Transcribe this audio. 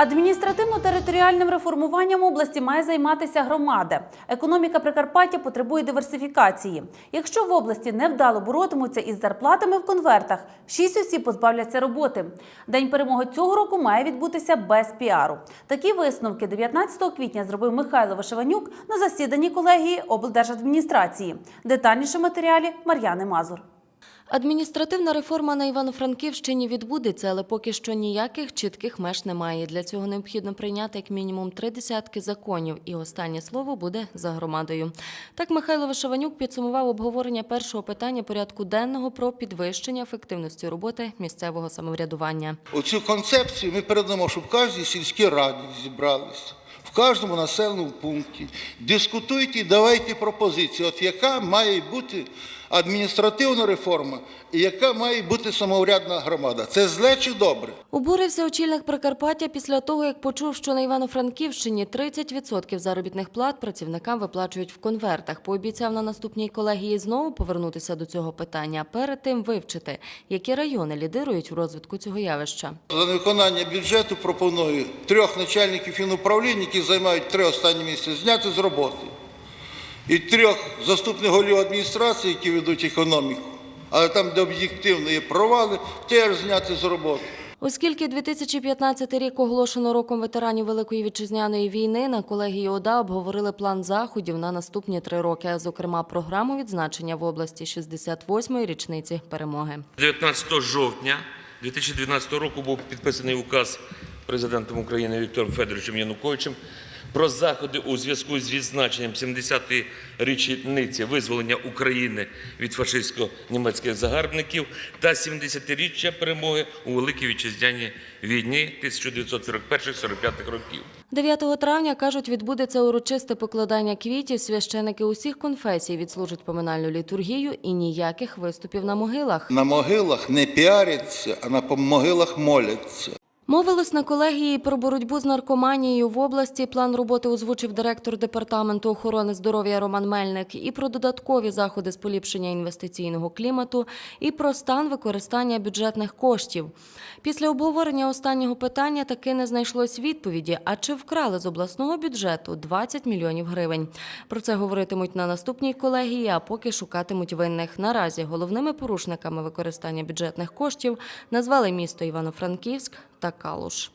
Адміністративно-територіальним реформуванням області має займатися громада. Економіка Прикарпаття потребує диверсифікації. Якщо в області невдало боротимуться із зарплатами в конвертах, шість осіб позбавляться роботи. День перемоги цього року має відбутися без піару. Такі висновки 19 квітня зробив Михайло Вишиванюк на засіданні колегії облдержадміністрації. Детальніше матеріалі Мар'яни Мазур. Адміністративна реформа на Івано-Франківщині відбудеться, але поки що ніяких чітких меж немає. Для цього необхідно прийняти як мінімум три десятки законів, і останнє слово буде за громадою. Так Михайло Вишиванюк підсумував обговорення першого питання порядку денного про підвищення ефективності роботи місцевого самоврядування. Оцю концепцію ми передамо, щоб в кожній сільській раді зібралися, в кожному населеному пункті. Дискутуйте і давайте пропозиції, от яка має бути адміністративна реформа і яка має бути самоврядна громада. Це зле чи добре? Обурився очільник Прикарпаття після того, як почув, що на Івано-Франківщині 30% заробітних плат працівникам виплачують в конвертах. Пообіцяв на наступній колегії знову повернутися до цього питання, перед тим вивчити, які райони лідирують у розвитку цього явища. За невиконання бюджету пропоную трьох начальників фінуправлінь, які займають три останні місяці, зняти з роботи. І трьох заступних голів адміністрації, які ведуть економіку, але там, де об'єктивно є провали, теж зняти з роботи. Оскільки 2015 рік оголошено роком ветеранів Великої вітчизняної війни, на колегії ОДА обговорили план заходів на наступні три роки, а зокрема програму відзначення в області 68-ї річниці перемоги. 19 жовтня 2012 року був підписаний указ президентом України Віктором Федоровичем Януковичем про заходи у зв'язку з відзначенням 70-ї річниці визволення України від фашистсько-німецьких загарбників та 70-річчя перемоги у Великій Вітчизняній війні 1941-45 років. 9 травня, кажуть, відбудеться урочисте покладання квітів. Священики усіх конфесій відслужать поминальну літургію і ніяких виступів на могилах. На могилах не піаряться, а на могилах моляться. Мовилось на колегії про боротьбу з наркоманією в області. План роботи озвучив директор департаменту охорони здоров'я Роман Мельник і про додаткові заходи з поліпшення інвестиційного клімату, і про стан використання бюджетних коштів. Після обговорення останнього питання таки не знайшлось відповіді. А чи вкрали з обласного бюджету 20 мільйонів гривень? Про це говоритимуть на наступній колегії, а поки шукатимуть винних. Наразі головними порушниками використання бюджетних коштів назвали місто Івано-Франківськ та Калуш.